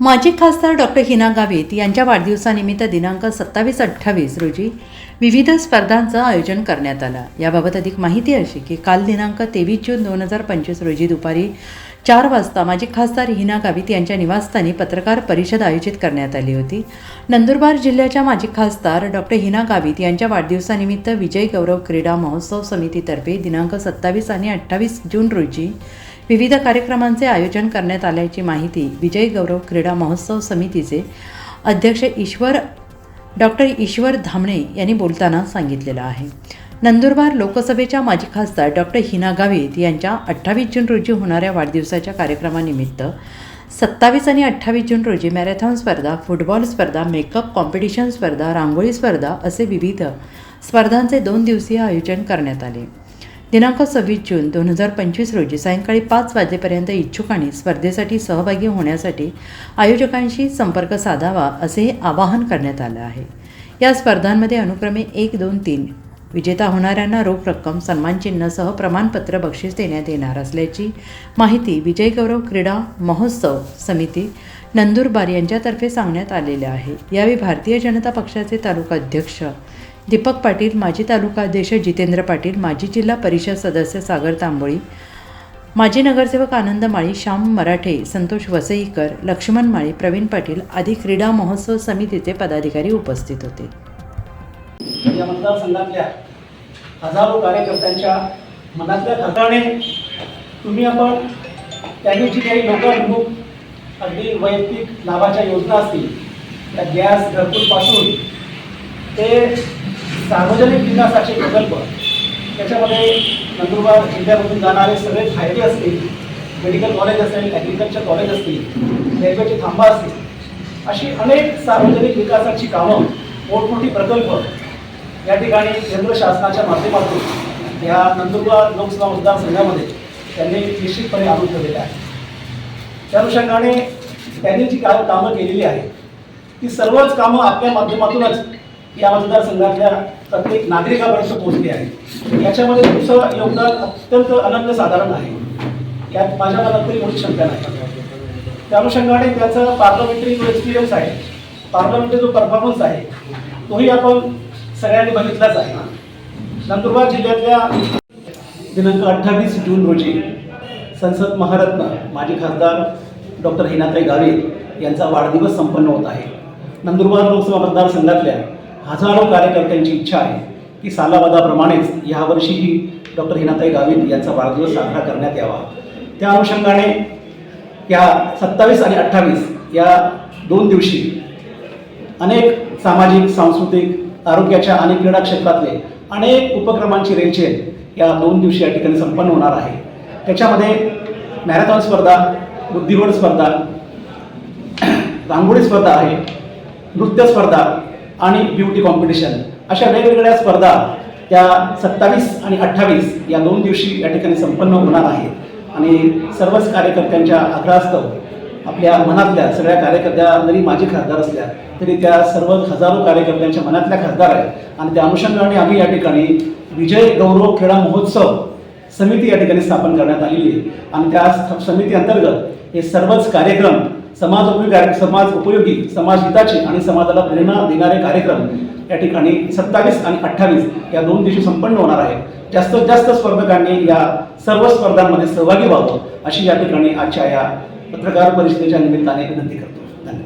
माजी खासदार डॉक्टर हिना गावित यांच्या वाढदिवसानिमित्त दिनांक सत्तावीस अठ्ठावीस रोजी विविध स्पर्धांचं आयोजन करण्यात आलं. याबाबत अधिक माहिती अशी की काल दिनांक तेवीस जून दोन हजार पंचवीस रोजी दुपारी चार वाजता माजी खासदार हिना गावित यांच्या निवासस्थानी पत्रकार परिषद आयोजित करण्यात आली होती. नंदुरबार जिल्ह्याच्या माजी खासदार डॉक्टर हिना गावित यांच्या वाढदिवसानिमित्त विजय गौरव क्रीडा महोत्सव समितीतर्फे दिनांक सत्तावीस आणि अठ्ठावीस जून रोजी विविध कार्यक्रमांचे आयोजन करण्यात आल्याची माहिती विजय गौरव क्रीडा महोत्सव समितीचे अध्यक्ष ईश्वर डॉक्टर ईश्वर धामणे यांनी बोलताना सांगितलेलं आहे. नंदुरबार लोकसभेच्या माजी खासदार डॉक्टर हिना गावित यांच्या अठ्ठावीस जून रोजी होणाऱ्या वाढदिवसाच्या कार्यक्रमानिमित्त सत्तावीस आणि अठ्ठावीस जून रोजी मॅरेथॉन स्पर्धा फुटबॉल स्पर्धा मेकअप कॉम्पिटिशन स्पर्धा रांगोळी स्पर्धा असे विविध स्पर्धांचे दोन दिवसीय आयोजन करण्यात आले. दिनांक सव्वीस जून दोन हजार पंचवीस रोजी सायंकाळी पाच वाजेपर्यंत इच्छुकांनी स्पर्धेसाठी सहभागी होण्यासाठी आयोजकांशी संपर्क साधावा असे आवाहन करण्यात आलं आहे. या स्पर्धांमध्ये अनुक्रमे एक दोन तीन विजेता होणाऱ्यांना रोख रक्कम सन्मानचिन्हसह प्रमाणपत्र बक्षीस देण्यात येणार असल्याची माहिती विजय गौरव क्रीडा महोत्सव समिती नंदुरबार यांच्यातर्फे सांगण्यात आलेले आहे. यावेळी भारतीय जनता पक्षाचे तालुका अध्यक्ष दीपक पाटील माजी तालुका अध्यक्ष जितेंद्र पाटील माजी जिल्हा परिषद सदस्य सागर तांबोळी माजी नगरसेवक आनंद माळी श्याम मराठे संतोष वसईकर लक्ष्मण माळी प्रवीण पाटील आदी क्रीडा महोत्सव समितीचे पदाधिकारी उपस्थित होते. या मतदारसंघातल्या हजारो कार्यकर्त्यांच्या मनातल्या खाताने तुम्ही आपण त्यांनी जी काही लोकांमुख अगदी वैयक्तिक लाभाच्या योजना असतील त्या गॅस घरकुलपासून ते सार्वजनिक विकासाचे प्रकल्प. त्याच्यामध्ये नंदुरबार जिल्ह्यामधून जाणारे सगळे फायदे असतील मेडिकल कॉलेज असेल ॲग्रिकल्चर कॉलेज असतील रेल्वेचे थांबा असतील अशी अनेक सार्वजनिक विकासाची कामं मोठमोठी प्रकल्प या ठिकाणी केंद्र शासनाच्या माध्यमातून या नंदुरबार लोकसभा मतदारसंघामध्ये त्यांनी निश्चितपणे आणून ठेवलेले आहे. त्या अनुषंगाने त्यांनी जी काय कामं केलेली आहेत ती सर्वच कामं आपल्या माध्यमातूनच या मतदारसंघातल्या प्रत्येक नागरिकापर्यंत पोहोचली आहे. याच्यामध्ये तुमचं योगदान अत्यंत अनन्य साधारण आहे. यात माझ्या मनात तरी मोठी शंका नाही. त्या अनुषंगाने त्याचा पार्लमेंटरी जो एक्सपिरियन्स आहे पार्लमेंटरी जो परफॉर्मन्स आहे तोही आपण सगळ्यांनी बघितलाच आहे. नंदुरबार जिल्ह्यातल्या दिनांक अठ्ठावीस जून रोजी संसद महारत्न माजी खासदार डॉक्टर हिनाताई गावित यांचा वाढदिवस संपन्न होत आहे. नंदुरबार लोकसभा मतदारसंघातल्या हजारो कार्यकर्त्यांची इच्छा आहे की सालावादाप्रमाणेच यावर्षीही डॉक्टर हिनाताई गावित यांचा वाढदिवस साजरा करण्यात यावा. त्या अनुषंगाने या सत्तावीस आणि अठ्ठावीस या दोन दिवशी अनेक सामाजिक सांस्कृतिक आरोग्याच्या आणि क्रीडा क्षेत्रातले अनेक उपक्रमांची रेलचेल या दोन दिवशी या ठिकाणी संपन्न होणार आहे. त्याच्यामध्ये मॅरेथॉन स्पर्धा बुद्धिबळ स्पर्धा रांगोळी स्पर्धा आहे नृत्य स्पर्धा आणि ब्युटी कॉम्पिटिशन अशा वेगवेगळ्या स्पर्धा त्या सत्तावीस आणि अठ्ठावीस या दोन दिवशी या ठिकाणी संपन्न होणार आहेत. आणि सर्वच कार्यकर्त्यांच्या आग्रहास्तव आपल्या मनातल्या सगळ्या कार्यकर्त्या जरी माझे खासदार असल्या तरी त्या सर्व हजारो कार्यकर्त्यांच्या मनातल्या खासदार आहेत. आणि त्या अनुषंगाने आम्ही या ठिकाणी विजय गौरव क्रीडा महोत्सव समिती या ठिकाणी स्थापन करण्यात आलेली आहे. आणि त्या समिती अंतर्गत हे सर्वच कार्यक्रम समाज उपयोगी कार्य समाज उपयोगी समाज हिताचे आणि समाजाला प्रेरणा देणारे कार्यक्रम या ठिकाणी सत्तावीस आणि अठ्ठावीस या दोन दिवशी संपन्न होणार आहेत. जास्तीत जास्त स्पर्धकांनी या सर्व स्पर्धांमध्ये सहभागी व्हावं अशी या ठिकाणी आजच्या या पत्रकार परिषदेच्या निमित्ताने विनंती करतो.